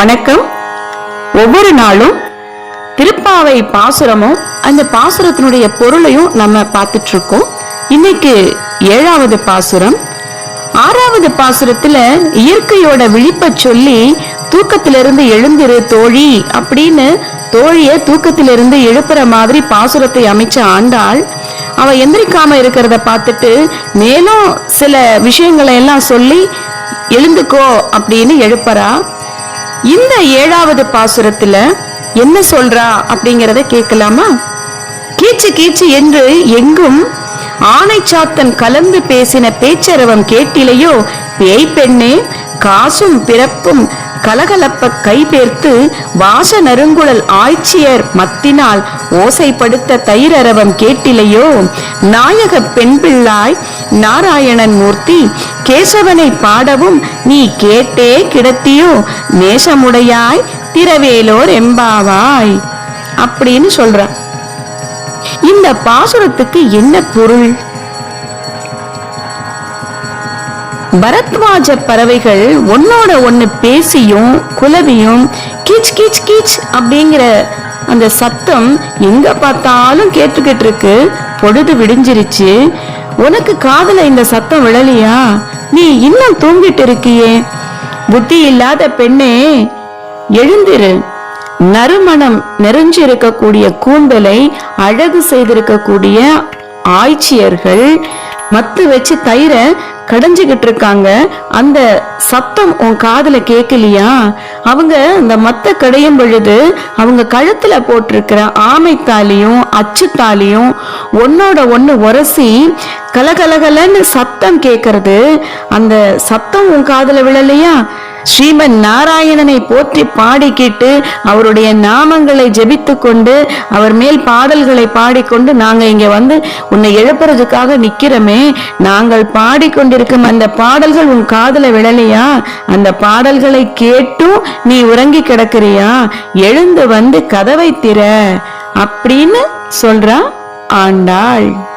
வணக்கம். ஒவ்வொரு நாளும் திருப்பாவை பாசுரமும் அந்த பாசுரத்தினுடைய பொருளையும் நம்ம பார்த்துட்டு இருக்கோம் இன்னைக்கு ஏழாவது பாசுரம். ஆறாவது பாசுரத்துல இயற்கையோட விழிப்ப சொல்லி தூக்கத்திலிருந்து எழுந்திரு தோழி அப்படின்னு தோழிய தூக்கத்திலிருந்து எழுப்புற மாதிரி பாசுரத்தை அமைச்ச ஆண்டாள். அவ எந்திரிக்காம இருக்கிறத பார்த்துட்டு மேலும் சில விஷயங்களை எல்லாம் சொல்லி எழுந்துக்கோ அப்படின்னு எழுப்புறா. இந்த ஏழாவது பாசுரத்துல என்ன சொல்றா அப்படிங்கறத கேட்கலாமா? கீச்சு கீச்சு என்று எங்கும் ஆனை சாத்தன் கலந்து பேசின பேச்சரவம் கேட்டிலையோ பேய் பெண்ணே காசும் பிறப்பும் கலகலப்ப கைபேர்த்து வாச நறுங்குழல் ஆய்ச்சியர் மத்தினால் ஓசைப்படுத்த தயிரரவம் கேட்டிலையோ நாயக பெண் பிள்ளாய் நாராயணன் மூர்த்தி கேசவனை பாடவும் நீ கேட்டே கிடத்தியோ நேசமுடையாய் திரவேலோர் எம்பாவாய். அப்படின்னு சொல்ற. இந்த பாசுரத்துக்கு என்ன பொருள்? பரத்வாஜ பறவைகள் ஒன்னோட ஒண்ணு பேசியும் குலவியும் கீச் கீச் கீச் அப்படிங்கிற அந்த சத்தம் எங்க பார்த்தாலும் கேட்டுக்கிட்டு இருக்கு. பொழுது விடிஞ்சிருச்சு. உனக்கு காதுல இந்த சத்தம் விழலையா? நீ இன்னும் தூங்கிட்டு இருக்கியே. புத்தி இல்லாத பெண்ணே எழுந்திரு. நறுமணம் நெறிஞ்சிருக்கக்கூடிய கூந்தலை அழகு செய்திருக்கக்கூடிய ஆய்ச்சியர்கள் மத்து வச்சு தயிரை கடைஞ்சுகிட்டு இருக்காங்க அந்த சத்தம் உன் காதுல கேட்கலையா அவங்க அந்த மத்த கடையும் பொழுது அவங்க கழுத்துல போட்டிருக்கிற ஆமைத்தாலியும் அச்சுத்தாலியும் ஒன்னோட ஒண்ணு உரசி கலகலகலன்னு சத்தம் கேட்கறது அந்த சத்தம் உன் காதுல விழலையா? ஸ்ரீமன் நாராயணனை போற்றி பாடிக்கிட்டு அவருடைய நாமங்களை ஜெபித்து கொண்டு அவர் மேல் பாடல்களை பாடிக்கொண்டு நாங்க இங்க வந்து உன்னை எழுப்புறதுக்காக நிக்கிறோமே. நாங்கள் பாடிக்கொண்டிருக்கும் அந்த பாடல்கள் உன் காதுல விழலையா? அந்த பாடல்களை கேட்டும் நீ உறங்கி கிடக்குறியா? எழுந்து வந்து கதவை திற அப்படின்னு சொல்றா ஆண்டாள்.